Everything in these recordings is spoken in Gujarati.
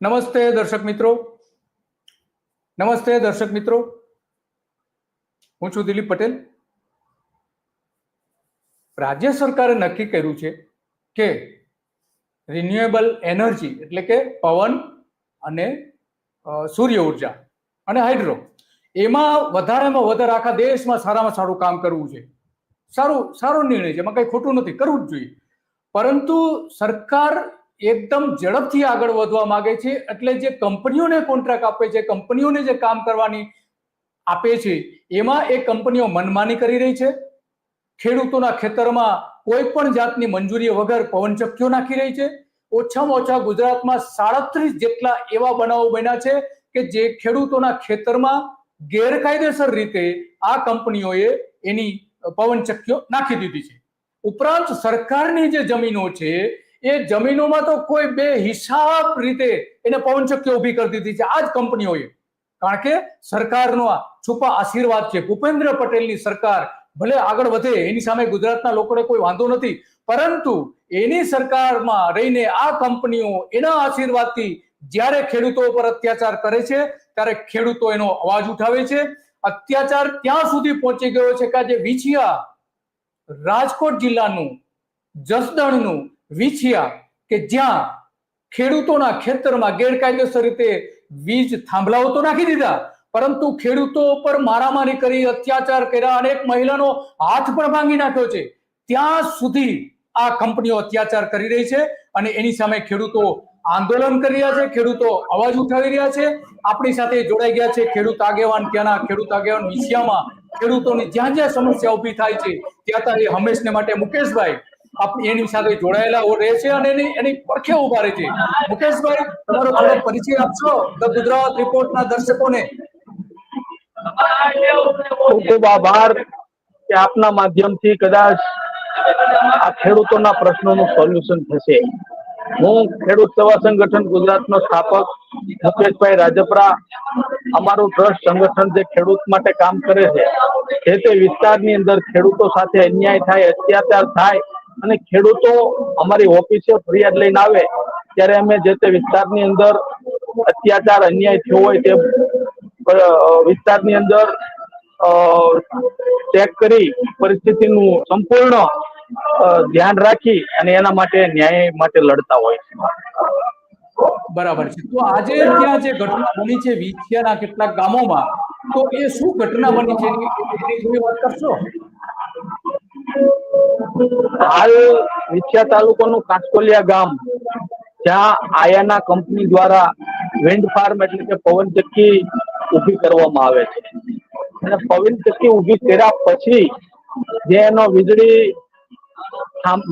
નમસ્તે દર્શક મિત્રો. નમસ્તે દર્શક મિત્રો. હું છું દિલીપ પટેલ. રાજ્ય સરકારે નક્કી કર્યું છે કે રિન્યુએબલ એનર્જી એટલે કે પવન અને સૂર્ય ઊર્જા અને હાઇડ્રો એમાં વધારેમાં વધારે આખા દેશમાં સારામાં સારું કામ કરવું છે. સારું, સારો નિર્ણય છે. એમાં કંઈ ખોટું નથી. કરવું જ જોઈએ. પરંતુ સરકાર એકદમ ઝડપથી આગળ વધવા માંગે છે. એટલે જે કંપનીઓને કોન્ટ્રાક્ટ આપે છે, કંપનીઓને જે કામ કરવાની આપે છે, એમાં એ કંપનીઓ મનમાની કરી રહી છે. ખેડૂતોના ખેતરમાં કોઈ પણ જાતની મંજૂરી વગર પવનચક્કીઓ નાખી રહી છે. ઓછામાં ઓછા ગુજરાતમાં સાડત્રીસ જેટલા એવા બનાવો બન્યા છે કે જે ખેડૂતોના ખેતરમાં ગેરકાયદેસર રીતે આ કંપનીઓએ એની પવનચક્કીઓ નાખી દીધી છે. ઉપરાંત સરકારની જે જમીનો છે એ જમીનોમાં તો કોઈ બે હિસાબ રીતે એને પવનચક્કીઓ ઊભી કરી દીધી છે. આ જ કંપનીઓએ. કારણ કે સરકારનો આ છુપા આશીર્વાદ છે. ભૂપેન્દ્ર પટેલની સરકાર ભલે આગળ વધે, એની સામે ગુજરાતના લોકોને કોઈ વાંધો નથી, પરંતુ એની સરકારમાં રહીને આ કંપનીઓ એના આશીર્વાદથી જ્યારે ખેડૂતો પર અત્યાચાર કરે છે, ત્યારે ખેડૂતો એનો અવાજ ઉઠાવે છે. અત્યાચાર ત્યાં સુધી પહોંચી ગયો છે કે આજે વિછિયા રાજકોટ જિલ્લાનું, જસદણનું વિછિયા કે જ્યાં ખેડૂતોના ખેતરમાં ગેરકાયદેસર રીતે વીજ થાંભલાઓ તો નાખી દીધા, પરંતુ ખેડૂતો પર મારામારી કરી, અત્યાચાર કર્યા, અનેક મહિલાનો હાથ પણ ભાંગી નાખ્યો છે. ત્યાં સુધી આ કંપનીઓ અત્યાચાર કરી રહી છે અને એની સામે ખેડૂતો આંદોલન કરી રહ્યા છે, ખેડૂતો અવાજ ઉઠાવી રહ્યા છે. આપણી સાથે જોડાઈ ગયા છે ખેડૂત આગેવાન ત્યાંના ખેડૂત આગેવાન વિછિયામાં. ખેડૂતોની જ્યાં જ્યાં સમસ્યા ઊભી થાય છે, ત્યાં ત્યાં હંમેશને માટે મુકેશભાઈ એની સાથે જોડાયેલા રહે છે અને એની એની પડખે ઊભા રહે છે. મુકેશભાઈ તમારો થોડો પરિચય આપશો? ધ ગુજરાત રિપોર્ટના દર્શકોને. ખૂબ ખૂબ આભાર કે આપના માધ્યમથી કદાચ આ ખેડૂતોના પ્રશ્નોનું સોલ્યુશન થશે. હું ખેડૂત સેવા સંગઠન ગુજરાતનો સ્થાપક મુકેશભાઈ રાજપરા. અમારું ટ્રસ્ટ સંગઠન જે ખેડૂત માટે કામ કરે છે જે તે વિસ્તારની અંદર ખેડૂતો સાથે અન્યાય થાય અત્યાચાર થાય અને ખેડૂતો અમારી ઓફિસે ફરિયાદ લઈને આવે, ત્યારે અમે જે તે વિસ્તારની અંદર અત્યાચાર, અન્યાય થયો હોય તે વિસ્તારની અંદર ચેક કરી પરિસ્થિતિનું સંપૂર્ણ ધ્યાન રાખી અને એના માટે ન્યાય માટે લડતા હોય છે. બરાબર છે. તો આજે ત્યાં જે ઘટના બની છે વિછિયાના કેટલાક ગામોમાં, તો એ શું ઘટના બની છે? એની વાત કરશો? હાલ વિછિયા તાલુકાનું કાસકોલિયા ગામ, જ્યાં આયાના કંપની દ્વારા વિન્ડ ફાર્મ એટલે કે પવનચક્કી ઊભી કરવામાં આવે છે. અને પવનચક્કી ઊભી કર્યા પછી જે એનો વીજળી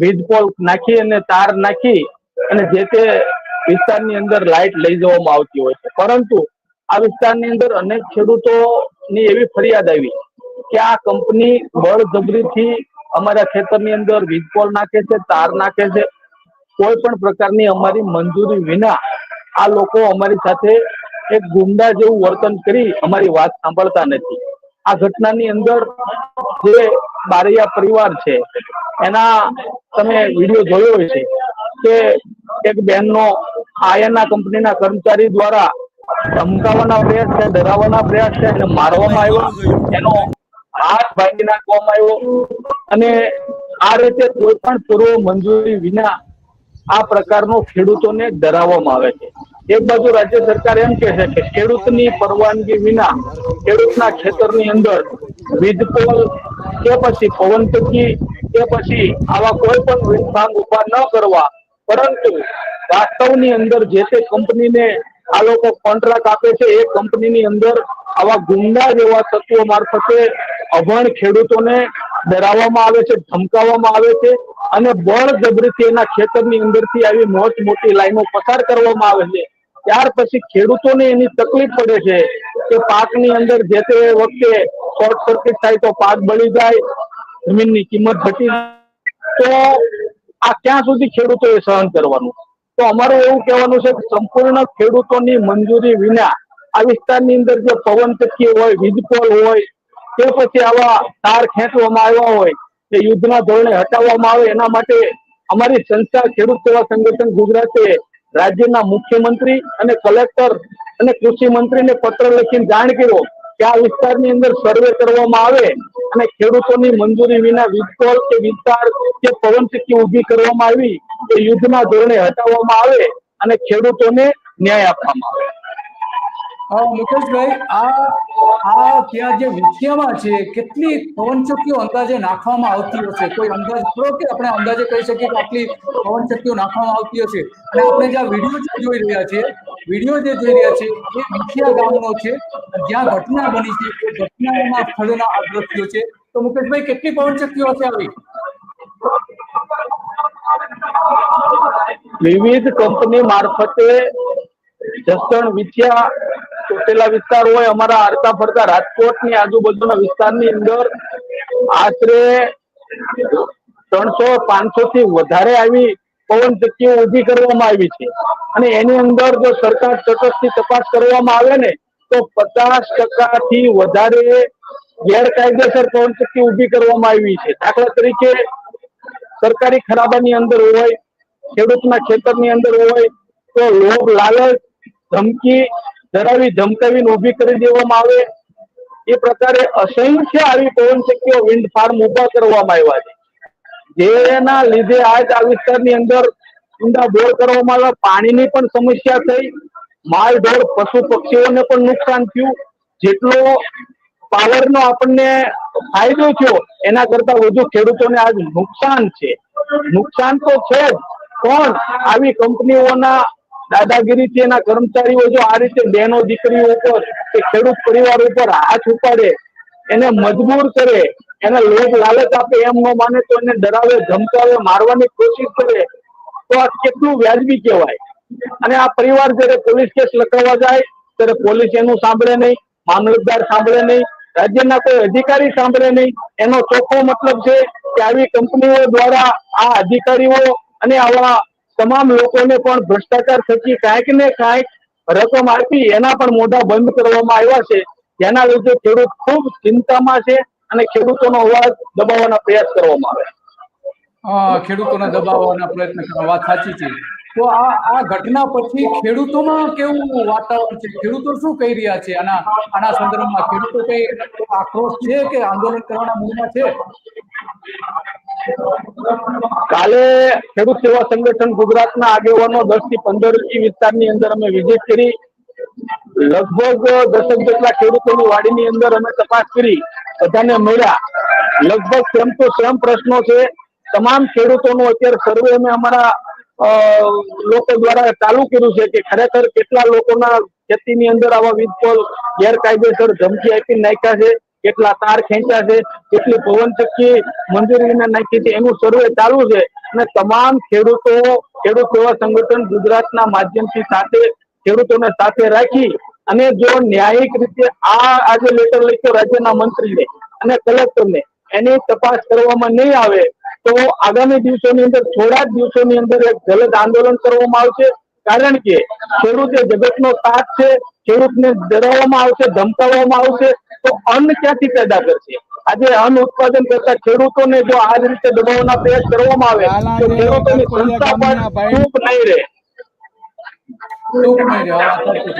વીજ પોલ નાખી અને તાર નાખી અને જે તે વિસ્તારની અંદર લાઇટ લઈ જવામાં આવતી હોય છે. પરંતુ આ વિસ્તારની અંદર અનેક ખેડૂતોની એવી ફરિયાદ આવી કે આ કંપની બળજબરીથી અમારા ખેતરની અંદર વીજ પોલ નાખે છે, તાર નાખે છે. કોઈ પણ પ્રકારની અમારી મંજૂરી વિના આ લોકો અમારી સાથે એક ગુંડા જેવું વર્તન કરી અમારી વાત સાંભળતા નથી. આ ઘટનાની અંદર જે બારૈયા પરિવાર છે, એના તમે વીડિયો જોયો હશે કે એક બેનનો આયના કંપનીના કર્મચારી દ્વારા ધમકાવાના પ્રયાસ છે, ડરાવવાના પ્રયાસ છે અને મારવામાં આવ્યો. એનો હાથ ભાંગી નાખવામાં આવ્યો અને આ રીતે કોઈ પણ પૂર્વ મંજૂરી વિના આ પ્રકારનો ખેડૂતોને ડરાવવામાં આવે છે. એક બાજુ રાજ્ય સરકાર એમ કે છે કે ખેડૂતની પરવાનગી વિના ખેડૂતના ખેતરની અંદર વીજ કે પછી પવનટકી કે પછી આવા કોઈ પણ વીજ ઊભા ન કરવા, પરંતુ વાસ્તવની અંદર જે તે કંપનીને આ લોકો કોન્ટ્રાક્ટ આપે છે એ કંપનીની અંદર આવા ગુંડા જેવા તત્વો મારફતે અભણ ખેડૂતોને ડરાવવામાં આવે છે, ધમકાવવામાં આવે છે અને બળજબરીથી એના ખેતરની અંદરથી આવી મોટ મોટી લાઈનો પસાર કરવામાં આવે છે. ત્યાર પછી ખેડૂતોને એની તકલીફ પડે છે કે પાકની અંદર જે તે વખતે શોર્ટ સર્કિટ થાય તો પાક બળી જાય, જમીનની કિંમત ઘટી તો આ ક્યાં સુધી ખેડૂતોએ સહન કરવાનું? તો અમારું એવું કહેવાનું છે કે સંપૂર્ણ ખેડૂતોની મંજૂરી વિના આ વિસ્તારની અંદર જે પવનચક્કી હોય, વીજપોલ હોય, કે પછી આવા તાર ખેંચવામાં આવ્યા હોય તે યુદ્ધના ધોરણે હટાવવામાં આવે, એના માટે અમારી સંસ્થા ખેડૂત સેવા સંગઠન ગુજરાતે રાજ્યના મુખ્યમંત્રી અને કલેક્ટર અને કૃષિ મંત્રીને પત્ર લખીને જાણ કર્યો કે આ વિસ્તારની અંદર સર્વે કરવામાં આવે અને ખેડૂતોની મંજૂરી વિના વીજપોલ કે વિસ્તાર કે પવનચક્કી ઊભી કરવામાં આવી એ યુદ્ધના ધોરણે હટાવવામાં આવે અને ખેડૂતોને ન્યાય આપવામાં આવે. મુકેશભાઈ, આ આ ત્યાં જે વિછિયામાં છે, કેટલી પવનચક્કીઓ અંદાજે નાખવામાં આવતી હશે? કોઈ અંદાજ કરો કે આપણે અંદાજે કહી શકીએ કે આટલી પવનચક્કીઓ નાખવામાં આવતી હશે? અને આપણે જે વીડિયો જે જોઈ રહ્યા છે, વીડિયો જે જોઈ રહ્યા છે, એ વિછિયા ગામનો છે, જ્યાં ઘટના બની છે, એ ઘટનાના સ્થળના આ દ્રશ્યો છે. તો મુકેશભાઈ, કેટલી પવનચક્કીઓ હશે આવી? વિવિધ કંપની મારફતે જસદણ વિથિયા ચોટેલા વિસ્તાર હોય, અમારા આરતા ફરતા રાજકોટની આજુબાજુના વિસ્તારની અંદર આશરે ત્રણસો પાંચસો થી વધારે આવી પવન ચક્કીઓ ઊભી કરવામાં આવી છે. અને એની અંદર જો સરકાર તટસ્થથી તપાસ કરવામાં આવે ને, તો પચાસ ટકાથી વધારે ગેરકાયદેસર પવન ચક્કી ઊભી કરવામાં આવી છે. દાખલા તરીકે સરકારી ખરાબાની અંદર હોય ખેડૂતના ખેતરની અંદર હોય તો લોભ, લાલચ, ધમકી ધરાવી, ધમકાવીને ઊભી કરી દેવામાં આવે. એ પ્રકારે અસંખ્ય આવી પવનચક્કીઓ વિન્ડ ફાર્મ ઊભા કરવામાં આવ્યા છે. જેના લીધે આજ આ વિસ્તારની અંદર ઊંડા બોર કરવામાં આવ્યા. પાણીની પણ સમસ્યા થઈ. માલ ઢોર પશુ પક્ષીઓને પણ નુકસાન થયું. જેટલો પાવરનો આપણને ફાયદો થયો, એના કરતા વધુ ખેડૂતોને આજ નુકસાન છે. નુકસાન તો છે જ. પણ આવી કંપનીઓના દાદાગીરીથી એના કર્મચારીઓ જો આ રીતે બહેનો, દીકરીઓ ઉપર કે ખેડૂત પરિવાર ઉપર હાથ ઉપાડે, એને મજબૂર કરે, એને લોભ લાલચ આપે એમ ન માને તો એને ડરાવે, ધમકાવે, મારવાની કોશિશ કરે, તો આ કેટલું વ્યાજબી કહેવાય? અને આ પરિવાર જયારે પોલીસ કેસ લખાવવા જાય, ત્યારે પોલીસ એનું સાંભળે નહીં, મામલતદાર સાંભળે નહીં, રાજ્યના કોઈ અધિકારી સાંભળે નહીં. એનો ચોખ્ખો મતલબ છે કે આવી કંપનીઓ દ્વારા આ અધિકારીઓ અને આવા તમામ લોકોને પણ ભ્રષ્ટાચાર થકી કાંઈક ને કાંઈક રકમ આપી એના પણ મોઢા બંધ કરવામાં આવ્યા છે. જેના લીધે ખેડૂત ખૂબ ચિંતામાં છે અને ખેડૂતોનો અવાજ દબાવવાના પ્રયાસ કરવામાં આવે ખેડૂતોને દબાવવાના પ્રયત્ન કરવા વાત સાચી છે. તો આ આ ઘટના પછી ખેડૂતોમાં કેવું વાતાવરણ છે? ખેડૂતો શું કહી રહ્યા છે? આના આના સંદર્ભમાં ખેડૂતો કઈ આક્રોશ છે કે આંદોલન કરવાના મૂળમાં છે? કાલે ખેડૂત સેવા સંગઠન ગુજરાતના આગેવાનો દસથી પંદર વિસ્તારની અંદર અમે વિઝિટ કરી. લગભગ દસક જેટલા ખેડૂતોની વાડીની અંદર અમે તપાસ કરી. બધાને મળ્યા. લગભગ સેમ તો સેમ પ્રશ્નો છે. તમામ ખેડૂતોનો અત્યારે સર્વે અમે અમારા લોકો દ્વારા ચાલુ કર્યું છે કે ખરેખર કેટલા લોકોના ખેતીની અંદર આવા વીજપોલ ગેરકાયદેસર ધમકી આપી નાખ્યા છે, કેટલા તાર ખેંચ્યા છે, કેટલી પવનચક્કી મંજૂરી વિના નાખી છે, એનું સર્વે ચાલુ છે. અને તમામ ખેડૂતો, ખેડૂત સેવા સંગઠન ગુજરાતના માધ્યમથી સાથે, ખેડૂતોને સાથે રાખી અને જો ન્યાયિક રીતે આ આજે લેટર લખ્યો રાજ્યના મંત્રીને અને કલેક્ટરને એની તપાસ કરવામાં નહીં આવે તો આગામી દિવસોની અંદર થોડા જ દિવસોની અંદર એક જલદ આંદોલન કરવામાં આવશે. કારણ કે ખેડૂત એ જગતનો સાથ છે ખેડૂતને ડરાવવામાં આવશે ધમકાવવામાં આવશે તો અન્ન ક્યાંથી પેદા કરશે? આજે અન્ન ઉત્પાદન કરતા ખેડૂતોને જો આ રીતે દબાવવાના પ્રયાસ કરવામાં આવે તો ખેડૂતોની સંસ્થા પણ ચૂપ નહીં રહે. ચૂપ નહીં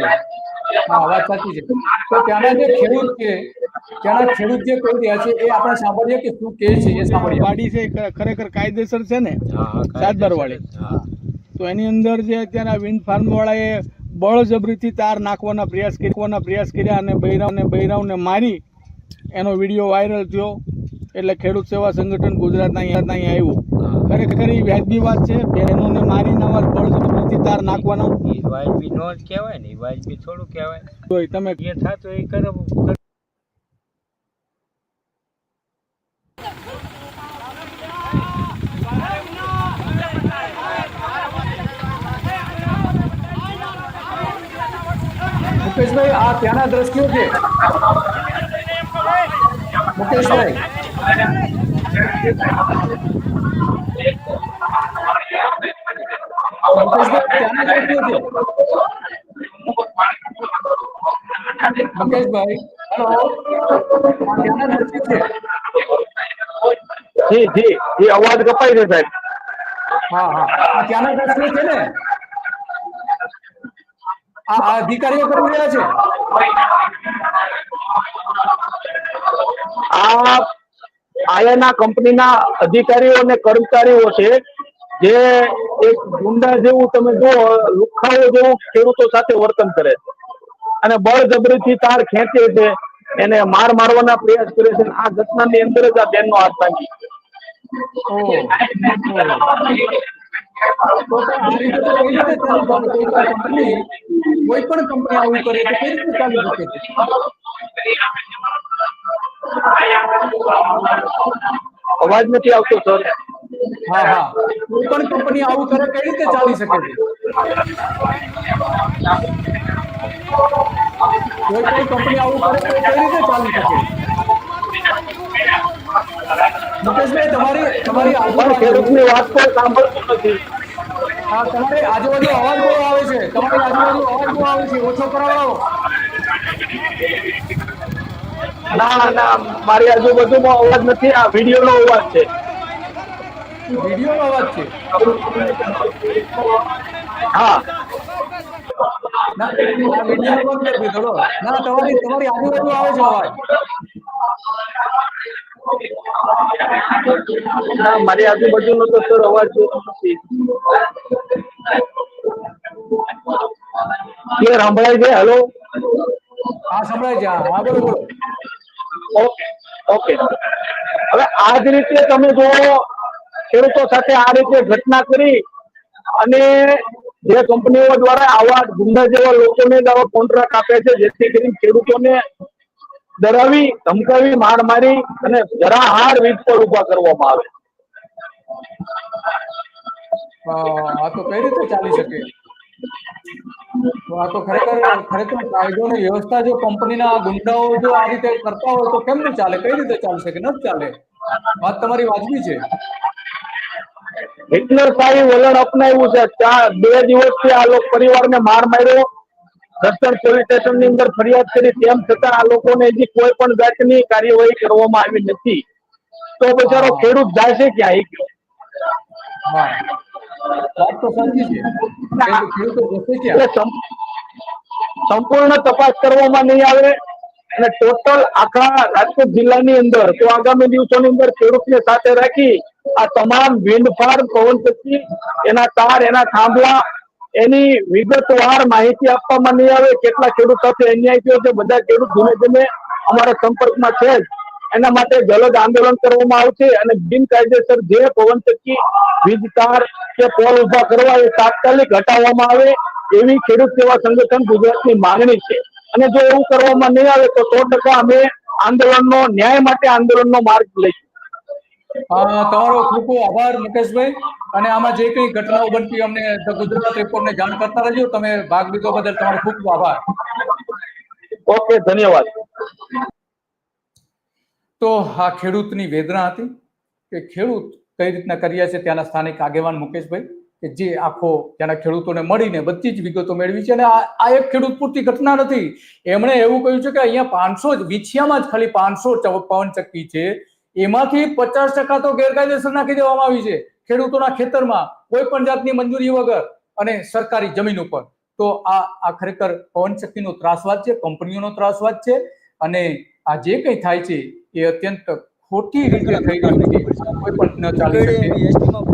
રહે. હા વાત સાચી છે. તો ત્યાંના જે ખેડૂત છે ત્યાંના ખેડૂત જે કહી રહ્યા છે એ આપણે સાંભળીએ કે શું કહે છે એ સાંભળીએ વાડી છે ખરેખર કાયદેસર છે ને? હા, સાતબાર વાળી તો એની અંદર જે અત્યારે વિન્ડ ફાર્મ વાળાએ બળજબરીથી તાર નાખવાના પ્રયાસ કરવાના પ્રયાસ કર્યા અને બૈરાવને બૈરાવને મારી એનો વીડિયો વાયરલ થયો. એટલે ખેડૂત સેવા સંગઠન ગુજરાતના અહીંયા અહીંયા આવ્યું. ખરેખર એ વ્યાજબી વાત છે. બહેનોને મારી આવા બળજબરીથી તાર નાખવાનો. ઈ વાજબી નો જ કહેવાય ને ઈ વાજબી થોડું કહેવાય. તો તમે જે થતું એ કરો. મુકેશભાઈ આ ત્યાંના દ્રશ્યો છે. મુકેશભાઈ. મુકેશભાઈ હેલો જી જી એ અવાજ કપાય છે સાહેબ હા હા ત્યાંના દ્રશ્યો છે ને આ અધિકારીઓ કરી રહ્યા છે આ આયાના કંપનીના અધિકારીઓ અને કર્મચારીઓ છે જે એક ગુંડા જેવું તમે જો લુખાઓ જેવું ખેડૂતો સાથે વર્તન કરે છે. અને બળજબરીથી તાર ખેંચે છે એને માર મારવાના પ્રયાસ કરે છે. આ ઘટનાની અંદર જ આ બેનનો હાથ ભાંગી ઓહ. તો તો આ રીતે તો કઈ પણ કંપની આવું કરે તો કઈ રીતે ચાલી શકે? છે અવાજ નથી આવતો સર હા હા. કોઈ પણ કંપની આવું કરે કઈ રીતે ચાલી શકે છે? કોઈ પણ કંપની આવું કરે તો કઈ રીતે ચાલી શકે મુકેશભાઈ તમારી તમારી ખેડૂતની વાત પર સાંભળતું નથી. હા તમારી આજુબાજુ અવાજ બહુ આવે છે. તમારી આજુબાજુ અવાજ બહુ આવે છે. ઓછો કરાવો. ના ના મારી આજુબાજુમાં અવાજ નથી આ વિડીયોનો અવાજ છે. વીડિયો નો અવાજ છે? હા. વીડિયો નો અવાજ નથી થોડો. ના તમારી તમારી આજુબાજુ આવે છે અવાજ. ના મારી આજુબાજુનો તો સર અવાજ નથી ક્લિયર સંભળાય છે? હેલો હા સંભળાય છે હા બોલો બોલો. Okay okay. હવે આ જ રીતે તમે જો ખેડૂતો સાથે આ રીતે ઘટના કરી અને જે કંપનીઓ દ્વારા આવા ગુંડા જેવા લોકોને જ કોન્ટ્રાક્ટ આપે છે જેથી કરીને ખેડૂતોને ડરાવી ધમકાવી માર મારી અને જરા હાર વીજ પર ઊભા કરવામાં આવે. આ તો કઈ રીતે ચાલી શકે? તો આ તો ખરેખર ખરેખર કાયદો ને વ્યવસ્થા જો કંપનીના ગુંડાઓ જો આ રીતે કરતા હોય તો કેમ નહીં ચાલે? કઈ રીતે ચાલશે કે ન ચાલે? વાત તમારી વાજબી છે. હિટલરશાહી વલણ અપનાવ્યું છે. ચાર બે દિવસથી આ લોકો પરિવારને માર માર્યો. દર્શન પોલીસ સ્ટેશનની અંદર ફરિયાદ કરી. તેમ છતાં આ લોકોને હજી કોઈ પણ જાતની કાર્યવાહી કરવામાં આવી નથી. તો બિચારો ખેડૂત જાય છે ક્યાં ઈ હા. વાત તો સાચી છે. સંપૂર્ણ તપાસ કરવામાં નહીં આવે અને ટોટલ આખા રાજકોટ જિલ્લાની અંદર તો આગામી દિવસોની અંદર ખેડૂતને સાથે રાખી આ તમામ વિન્ડ ફાર્મ પવનચક્કી એના તાર એના થાંભલા એની વિગતવાર માહિતી આપવામાં નહીં આવે કેટલા ખેડૂત સાથે અન્યાય થયો છે બધા ખેડૂત ધીમે ધીમે અમારા સંપર્કમાં છે જ. એના માટે જલદ આંદોલન કરવામાં આવશે અને બિનકાયદેસર જે પવનચક્કી વીજ તાર કે પોલ ઊભા કરવા એ તાત્કાલિક હટાવવામાં આવે એવી ખેડૂત સેવા સંગઠન ગુજરાતની માંગણી છે. અને જો એવું કરવામાં નહીં આવે તો સો ટકા અમે આંદોલનનો ન્યાય માટે આંદોલનનો માર્ગ લઈશું. તમારો ખૂબ ખૂબ આભાર મુકેશભાઈ. અને આમાં જે કઈ ઘટનાઓ બનતી અમને ધ ગુજરાત રિપોર્ટને જાણ કરતા રહેજો. તમે ભાગ લીધો બદલ તમારો ખૂબ ખૂબ આભાર. ઓકે ધન્યવાદ. તો આ ખેડૂતની વેદના હતી કે ખેડૂત કઈ રીતના કર્યા છે ત્યાંના સ્થાનિક આગેવાન મુકેશભાઈ, કે જે આખો ત્યાંના ખેડૂતોને મળીને બધી જ વિગતો મેળવી છે અને આ એક ખેડૂત પૂરતી ઘટના નથી. એમણે એવું કહ્યું છે કે અહીંયા પાંચસો વિછિયામાં જ ખાલી પાંચસો પવનચક્કી છે. એમાંથી પચાસ ટકા તો ગેરકાયદેસર નાખી દેવામાં આવી છે ખેડૂતોના ખેતરમાં, કોઈ પણ જાતની મંજૂરી વગર અને સરકારી જમીન ઉપર. તો આ આ ખરેખર પવનચક્કીનો ત્રાસવાદ છે, કંપનીઓનો ત્રાસવાદ છે અને આ જે કંઈ થાય છે એ અત્યંત ખોટી રીતે થઈ ગઈ છે કોઈ પણ ન ચાલી શકે.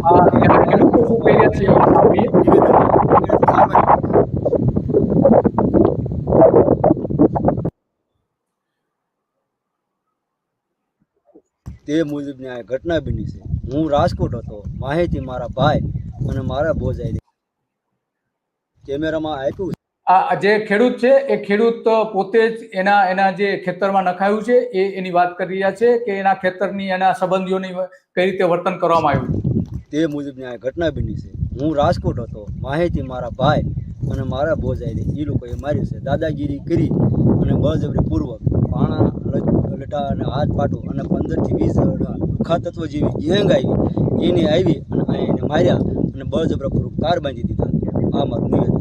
આ ત્યાંના શું કહી છે? એ તે મુજબની આ ઘટના બની છે. હું રાજકોટ હતો. માહિતી મારા ભાઈ અને મારા ભોજાઈ કેમેરામાં આપ્યું આ જે ખેડૂત છે, એ ખેડૂત પોતે જ એના એના જે ખેતરમાં નખાયું છે, એ એની વાત કરી રહ્યા છે કે એના ખેતરની એના સંબંધીઓની કઈ રીતે વર્તન કરવામાં આવ્યું તે મુજબની આ ઘટના બની છે. હું રાજકોટ હતો. માહિતી મારા ભાઈ અને મારા ભોજાઈ એ લોકોએ માર્યું છે. દાદાગીરી કરી અને બળજબરીપૂર્વક પાણા, લટ- અને હાથ પાટો અને પંદરથી વીસ તત્વ જેવી ગેંગ આવી, એને આવી અને એને માર્યા અને બળજબરીપૂર્વક તાર બાંધી દીધા. આ મારું નિવેદન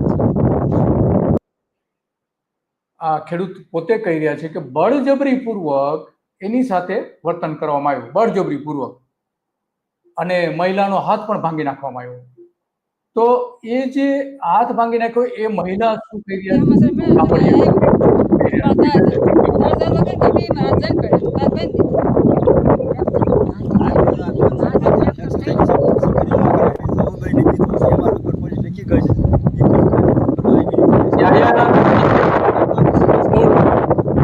આ ખેડૂત પોતે કહી રહ્યા છે કે બળજબરીપૂર્વક એની સાથે વર્તન કરવામાં આવ્યું. બળજબરીપૂર્વક. અને મહિલાનો હાથ પણ ભાંગી નાખવામાં આવ્યો. તો એ જે હાથ ભાંગી નાખ્યો એ મહિલા શું કહી રહ્યા એમાં છે સર મેં સાંભળીએ. બધા જ બધા લોકો કભી મારા જન કરે તાર બેન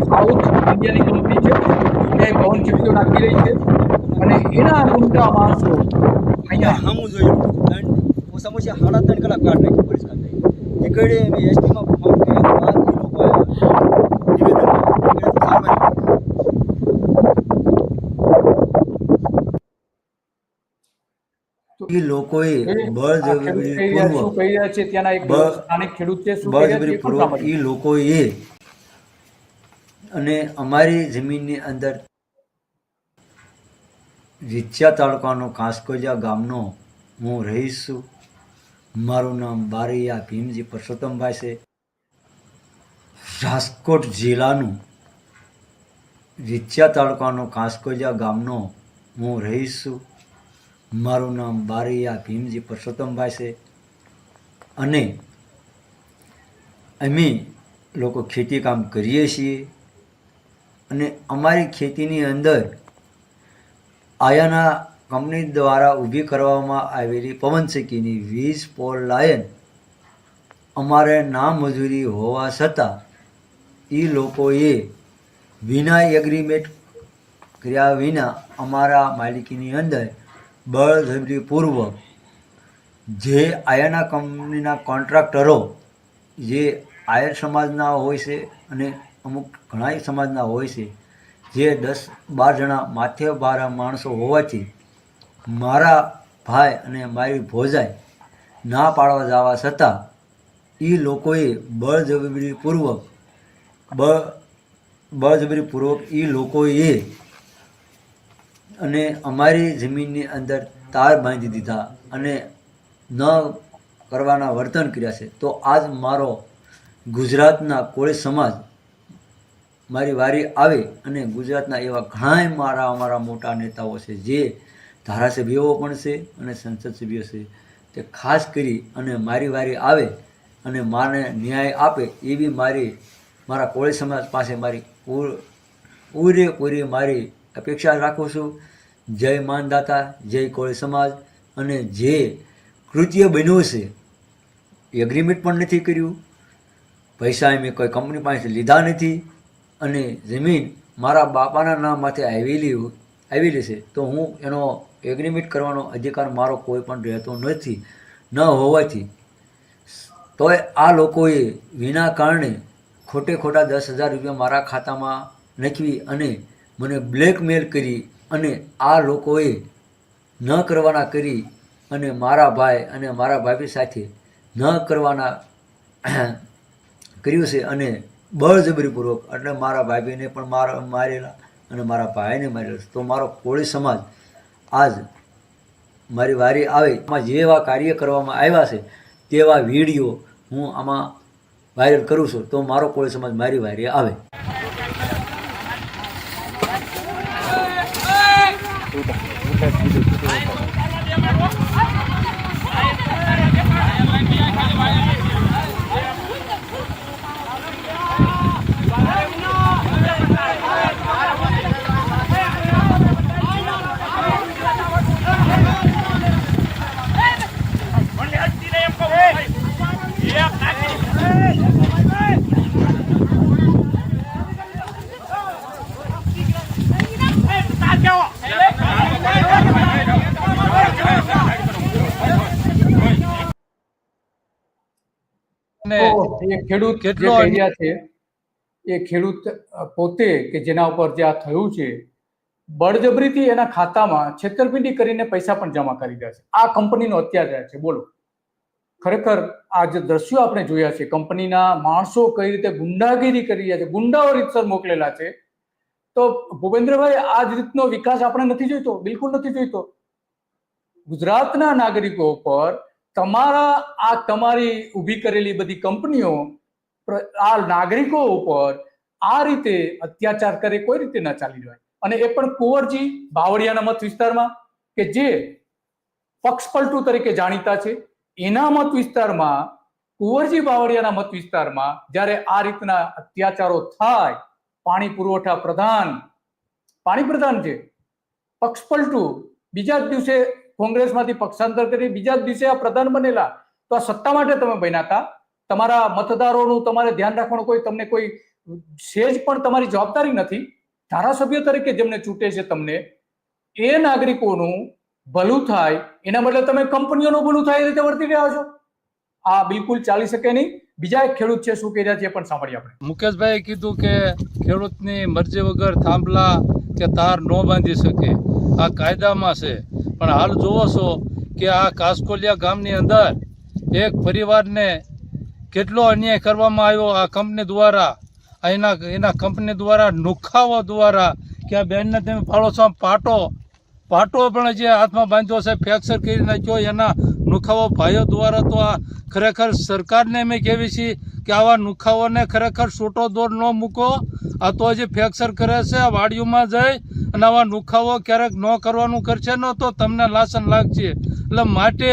સાઉથ ઇન્ડિયાની કંપની છે એ પવન ચીપીઓ નાખી રહી છે અને એના માણસો અહીંયા સામું જોયું ત્રણ ઓછામાં ઓછી સાડા ત્રણ કલાક કાઢ નાખી પોલીસ ખાતે એ અમે એસટીમાં ફોન કર્યા બાદ એ નિવેદન લોકોએ એ પણ એ લોકોએ અને અમારી જમીનની અંદર વિછ્યા તાલુકાનો કાંસકોજા ગામનો હું રહીશ છું. મારું નામ બારૈયા ભીમજી પરસોત્તમભાઈ છે. રાજકોટ જિલ્લાનું વિછ્યા તાલુકાનો કાંસકોજા ગામનો હું રહીશ છું. મારું નામ બારૈયા ભીમજી પરસોત્તમભાઈ છે. અને અમે લોકો ખેતી કામ કરીએ છીએ. અને અમારી ખેતીની અંદર આયાના કંપની દ્વારા ઊભી કરવામાં આવેલી પવનચક્કીની વીજ પોલ લાયન અમારે નામજૂરી હોવા છતાં એ લોકોએ વિના એગ્રીમેન્ટ કર્યા વિના અમારા માલિકીની અંદર બળજબરીપૂર્વક જે આયાના કંપનીના કોન્ટ્રાક્ટરો, જે આયર સમાજના હોય છે અને અમુક ઘણા સમાજના હોય છે જે દસ બાર જણા માથે બારા માણસો હોવાથી મારા ભાઈ અને મારી ભોજાઈ ના પાડવા જવા છતાં એ લોકોએ બળજબરીપૂર્વક, બળ, બળજબરીપૂર્વક એ લોકોએ અને અમારી જમીનની અંદર તાર બાંધી દીધા અને ન કરવાના વર્તન કર્યા છે. તો આજ મારો ગુજરાતના કોળી સમાજ મારી વારી આવે અને ગુજરાતના એવા ઘણાય મારા અમારા મોટા નેતાઓ છે જે ધારાસભ્યો પણ છે અને સંસદ સભ્યો છે. તે ખાસ કરી અને મારી વારી આવે અને માને ન્યાય આપે એવી મારી, મારા કોળી સમાજ પાસે મારી ઉરે પૂરેપૂરી મારી અપેક્ષા રાખું છું. જય માનદાતા, જય કોળી સમાજ અને જે કૃત્ય બન્યું છે એગ્રીમેન્ટ પણ નથી કર્યું. પૈસા એમ કોઈ કંપની પાસે લીધા નથી. અને જમીન મારા બાપાના નામ માથે આવેલી આવેલી છે, તો હું એનો એગ્રીમેન્ટ કરવાનો અધિકાર મારો કોઈ પણ રહેતો નથી, ન હોવાથી. તોય આ લોકોએ વિના કારણે ખોટે ખોટા દસ હજાર રૂપિયા મારા ખાતામાં નાખવી અને મને બ્લેકમેલ કરી અને આ લોકોએ ન કરવાના કરી અને મારા ભાઈ અને મારા ભાભી સાથે ન કરવાના કર્યું છે અને બળજબરીપૂર્વક, એટલે મારા ભાભીને પણ મારા મારેલા અને મારા ભાઈને મારેલા. તો મારો કોળી સમાજ આજ મારી વારી આવે. એમાં જેવા કાર્ય કરવામાં આવ્યા છે, તેવા વીડિયો હું આમાં વાયરલ કરું છું. તો મારો કોળી સમાજ મારી વારી આવે. એ ખેડૂત કેટલો કહી છે એ ખેડૂત પોતે કે જેના ઉપર જે આ થયું છે બળજબરીથી એના ખાતામાં છેતરપિંડી કરીને પૈસા પણ જમા કરી દે છે. આ કંપનીનો અત્યાચાર છે. બોલો. ખરેખર આ જે દ્રશ્યો આપણે જોયા છે કંપનીના માણસો કઈ રીતે ગુંડાગીરી કરી રહ્યા છે ગુંડાઓ રીતસર મોકલેલા છે તો ભૂપેન્દ્રભાઈ આ જ રીતનો વિકાસ આપણે નથી જોઈતો? બિલકુલ નથી જોઈતો. ગુજરાતના નાગરિકો પર તમારા, આ તમારી ઊભી કરેલી બધી કંપનીઓ આ નાગરિકો ઉપર આ રીતે અત્યાચાર કરે, કોઈ રીતે ના ચાલી રહ્યો અને એ પણ કુંવરજી બાવળિયાના મત વિસ્તારમાં કે જે પક્ષપલટુ તરીકે જાણીતા છે, એના મત વિસ્તારમાં, કુંવરજી બાવળિયાના મત વિસ્તારમાં જ્યારે આ રીતના અત્યાચારો થાય, પાણી પુરવઠા પ્રધાન, પાણી પ્રધાન છે પક્ષપલટુ બીજા જ દિવસે કોંગ્રેસમાંથી પક્ષાંતર કરી બીજા જ દિવસે આ પ્રધાન બનેલા, તો આ સત્તા માટે તમે બન્યા હતા? તમારા મતદારોનું તમારે ધ્યાન રાખવાનું કોઈ તમને કોઈ સેજ પણ તમારી જવાબદારી નથી? ધારાસભ્ય તરીકે જેમને ચૂંટે છે તમને, એ નાગરિકોનું ભલું થાય, એના બદલે તમે કંપનીઓનું ભલું થાય એ રીતે વર્તી રહ્યા છો? આ બિલકુલ ચાલી શકે નહીં. બીજા એક ખેડૂત છે, શું કહી રહ્યા છે એ પણ સાંભળીએ આપણે. મુકેશભાઈએ કીધું કે ખેડૂતની મરજી વગર થાંભલા કે તાર ન બાંધી શકે. આ કાયદામાં છે. પણ હાલ જુઓ છો કે આ કાસકોલિયા ગામની અંદર એક પરિવારને કેટલો અન્યાય કરવામાં આવ્યો આ કંપની દ્વારા એના એના કંપની દ્વારા, નુખાવો દ્વારા, કે આ બેનને તમે ફાળો છો, પાટો પાટો પણ જે હાથમાં બાંધ્યો છે, ફ્રેક્ચર કરી નાખ્યો, એના નુખાવો ભાઈઓ દ્વારા તો આ ખરેખર સરકારને અમે કહેવી છીએ કે આવા નુખાઓને ખરેખર છૂટો દોર ન મૂકો. આ તો હજી ફ્રેક્ચર કરે છે, આ વાડીઓમાં જઈ અને આવા નુખાવો ક્યારેક ન કરવાનું કરશે. ન તો તમને લાસન લાગશે. એટલે માટે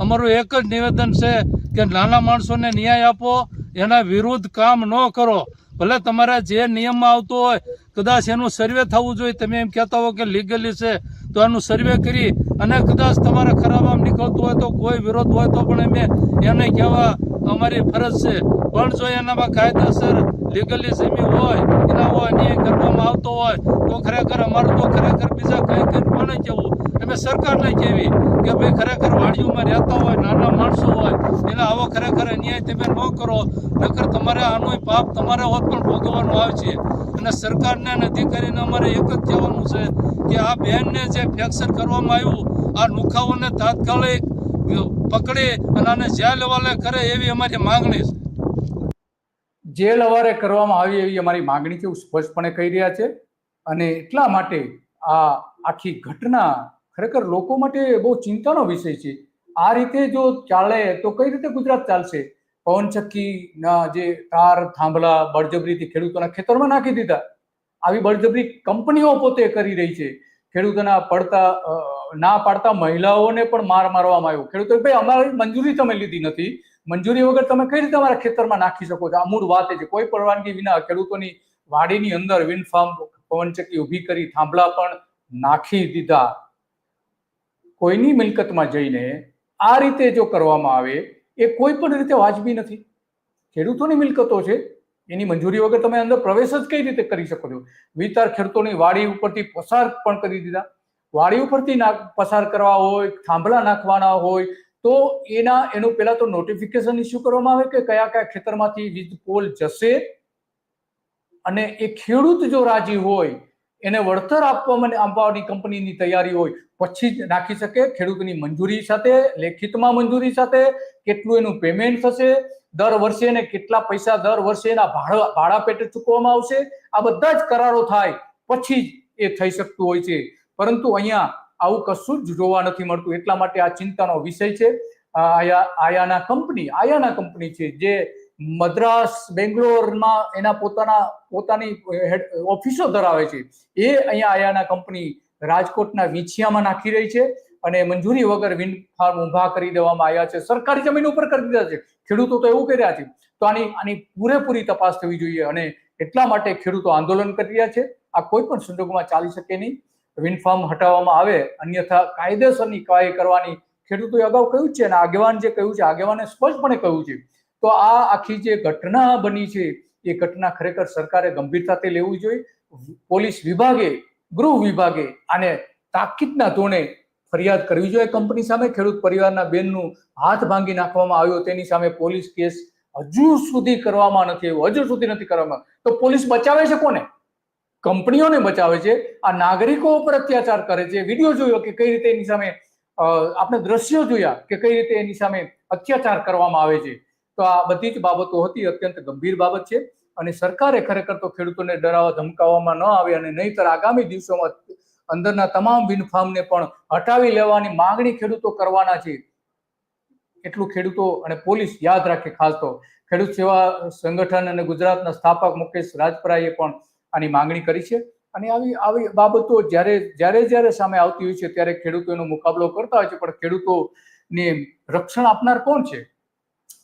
અમારું એક જ નિવેદન છે કે નાના માણસોને ન્યાય આપો, એના વિરુદ્ધ કામ ન કરો. ભલે તમારા જે નિયમમાં આવતો હોય, કદાચ એનું સર્વે થવું જોઈએ. તમે એમ કહેતા હો કે લીગલી છે. તો આનું સર્વે કરી અને કદાચ તમારા ખરાબ આમ નીકળતું હોય તો કોઈ વિરોધ હોય તો પણ અમે એને કહેવા અમારી ફરજ છે. પણ જો એનામાં કાયદેસર લીગલી જમીન હોય, એના હોય, અન્યાય કરવામાં આવતો હોય, તો ખરેખર અમારું તો ખરેખર બીજા કંઈ કંઈ કોને કહેવું અમે સરકારને કહેવી કે ભાઈ ખરેખર વાડીઓમાં રહેતા હોય, નાના માણસો હોય, એને આવો ખરેખર અન્યાય તમે ન કરો. નકર તમારે આનો પાપ તમારે હોત પણ ભોગવવાનું આવે છે. અને સરકારને અને અધિકારીને અમારે એક જ કહેવાનું છે કે આ બેનને જે ફ્રેક્ચર કરવામાં આવ્યું, આ નુખાઓને તાત્કાલિક પકડી અને આને જેલ હવાલે કરે એવી અમારી માંગણી છે. જેલ અવારે કરવામાં આવી એવી અમારી માંગણી છે સ્પષ્ટપણે કહી રહ્યા છે. અને એટલા માટે આ આખી ઘટના ખરેખર લોકો માટે બહુ ચિંતાનો વિષય છે. આ રીતે જો ચાલે તો કઈ રીતે ગુજરાત ચાલશે? પવનચક્કીના જે તાર, થાંભલા બળજબરીથી ખેડૂતોના ખેતરમાં નાખી દીધા. આવી બળજબરી કંપનીઓ પોતે કરી રહી છે. ખેડૂતોના પડતા ના પાડતા મહિલાઓને પણ માર મારવામાં આવ્યો. ખેડૂતો ભાઈ, અમારી મંજૂરી તમે લીધી નથી. મંજૂરી વગર તમે કઈ રીતે અમારા ખેતરમાં નાખી શકો છો? આ મૂળ વાત છે. કોઈ પરવાનગી વિના ખેડૂતોની વાડીની અંદર વિન્ડ ફાર્મ પવનચક્કી ઊભી કરી થાંભલા પણ નાખી દીધા. કોઈની મિલકતમાં જઈને આ રીતે જો કરવામાં આવે, એ કોઈ પણ રીતે વાજબી નથી. ખેડૂતોની મિલકતો છે, એની મંજૂરી વગર તમે અંદર પ્રવેશ જ કઈ રીતે કરી શકો છો? વિસ્તાર ખેડૂતોની વાડી ઉપરથી પસાર પણ કરી દીધા. વાડી ઉપરથી પસાર કરવા હોય, થાંભલા નાખવાના હોય, તો એના, એનું પહેલા તો નોટિફિકેશન ઇસ્યુ કરવામાં આવે કે કયા કયા ખેતરમાંથી વીજ પોલ જશે? અને એ ખેડૂત જો રાજી હોય, એને વળતર આપવામાં આપવાની કંપનીની તૈયારી હોય પછી જ નાખી શકે ખેડૂતની મંજૂરી સાથે, લેખિતમાં મંજૂરી સાથે કેટલું એનું પેમેન્ટ થશે, દર વર્ષે એને કેટલા પૈસા દર વર્ષે એના ભાડા ભાડા પેટે ચૂકવવામાં આવશે, આ બધા જ કરારો થાય પછી જ એ થઈ શકતું હોય છે. પરંતુ અહીંયા આવું કશું જ જોવા નથી મળતું. એટલા માટે આ ચિંતાનો વિષય છે. આયા, આયાના કંપની આયાના કંપની છે જે મદ્રાસ, બેંગ્લોરમાં એના પોતાના, પોતાની હેડ, ઓફિસો ધરાવે છે. એ અહીંયા આયાના કંપની રાજકોટના વીંછિયામાં નાખી રહી છે અને મંજૂરી વગર વિન્ડ ફાર્મ ઊભા કરી દેવામાં આવ્યા છે. સરકારી જમીન ઉપર કરી દીધા છે. ખેડૂતો તો એવું કરી રહ્યા છે. તો આની આની પૂરેપૂરી તપાસ થવી જોઈએ અને એટલા માટે ખેડૂતો આંદોલન કરી રહ્યા છે. આ કોઈ પણ સંજોગોમાં ચાલી શકે નહીં. વિન્ડ ફાર્મ હટાવવામાં આવે, અન્યથા કાયદેસરની કાર્ય કરવાની ખેડૂતોએ અગાઉ કહ્યું છે અને આગેવાન જે કહ્યું છે, આગેવાને સ્પષ્ટપણે કહ્યું છે. તો આ આખી જે ઘટના બની છે, એ ઘટના ખરેખર સરકારે ગંભીરતાથી લેવું જોઈએ. પોલીસ વિભાગે ગૃહ વિભાગે આને તાકીદના ધોરણે ફરિયાદ કરવી જોઈએ. કંપની સામે ખેડૂત પરિવારના બેનનું હાથ ભાંગી નાખવામાં આવ્યો. તેની સામે પોલીસ કેસ હજુ સુધી કરવામાં નથી આવ્યો. હજુ સુધી નથી કરવામાં તો પોલીસ બચાવે છે કોને? કંપનીઓને બચાવે છે. આ નાગરિકો ઉપર અત્યાચાર કરે છે. વીડિયો જોયો કે કઈ રીતે એની સામે આપણે દ્રશ્યો જોયા કે કઈ રીતે એની સામે અત્યાચાર કરવામાં આવે છે. તો આ બધી જ બાબતો હતી. અત્યંત ગંભીર બાબત છે. અને સરકારે ખરેખર તો ખેડૂતોને ડરાવવા, ધમકાવવામાં ન આવે અને નહીતર આગામી દિવસોમાં અંદરના તમામ વિનફાર્મને પણ હટાવી લેવાની માંગણી ખેડૂતો કરવાના છે. એટલું ખેડૂતો અને પોલીસ યાદ રાખે ખાસ તો. ખેડૂત સેવા સંગઠન અને ગુજરાતના સ્થાપક મુકેશ રાજપરાએ પણ આની માંગણી કરી છે. અને આવી આવી બાબતો જ્યારે જ્યારે જ્યારે સામે આવતી હોય છે ત્યારે ખેડૂતો એનો મુકાબલો કરતા હોય છે. પણ ખેડૂતોને રક્ષણ આપનાર કોણ છે?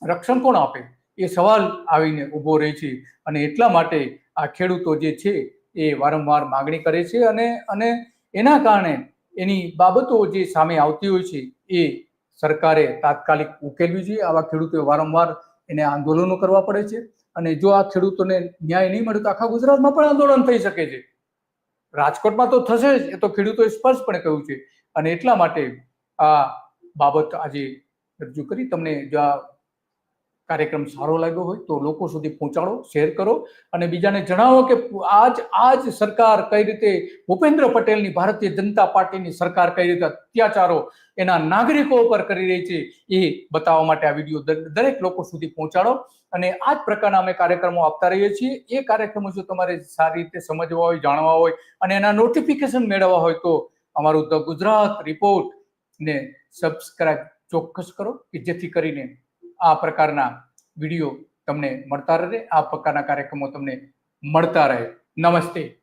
રક્ષણ કોણ આપે? એ સવાલ આવીને ઊભો રહે છે અને એટલા માટે આ ખેડૂતો જે છે એ વારંવાર માગણી કરે છે અને અને એના કારણે એની બાબતો જે સામે આવતી હોય છે એ સરકારે તાત્કાલિક ઉકેલવી જોઈએ. આવા ખેડૂતોએ વારંવાર એને આંદોલનો કરવા પડે છે અને જો આ ખેડૂતોને ન્યાય નહીં મળે તો આખા ગુજરાતમાં પણ આંદોલન થઈ શકે છે. રાજકોટમાં તો થશે જ, એ તો ખેડૂતોએ સ્પષ્ટપણે કહ્યું છે. અને એટલા માટે આ બાબત આજે રજૂ કરી. તમને જો આ કાર્યક્રમ સારો લાગ્યો હોય તો લોકો સુધી પહોંચાડો શેર કરો અને બીજાને જણાવો કે આજ આજ સરકાર કઈ રીતે, ભૂપેન્દ્ર પટેલની ભારતીય જનતા પાર્ટીની સરકાર કઈ રીતે અત્યાચારો એના નાગરિકો ઉપર કરી રહી છે એ બતાવવા માટે આ વીડિયો દરેક લોકો સુધી પહોંચાડો. અને આ જ પ્રકારના અમે કાર્યક્રમો આપતા રહીએ છીએ. એ કાર્યક્રમો જો તમારે સારી રીતે સમજવા હોય, જાણવા હોય અને એના નોટિફિકેશન મેળવવા હોય તો અમારું ધ ગુજરાત રિપોર્ટ ને સબસ્ક્રાઇબ ચોક્કસ કરો કે જેથી કરીને આ પ્રકારના વીડિયો તમને મળતા રહે આ પ્રકારના કાર્યક્રમો તમને મળતા રહે. નમસ્તે.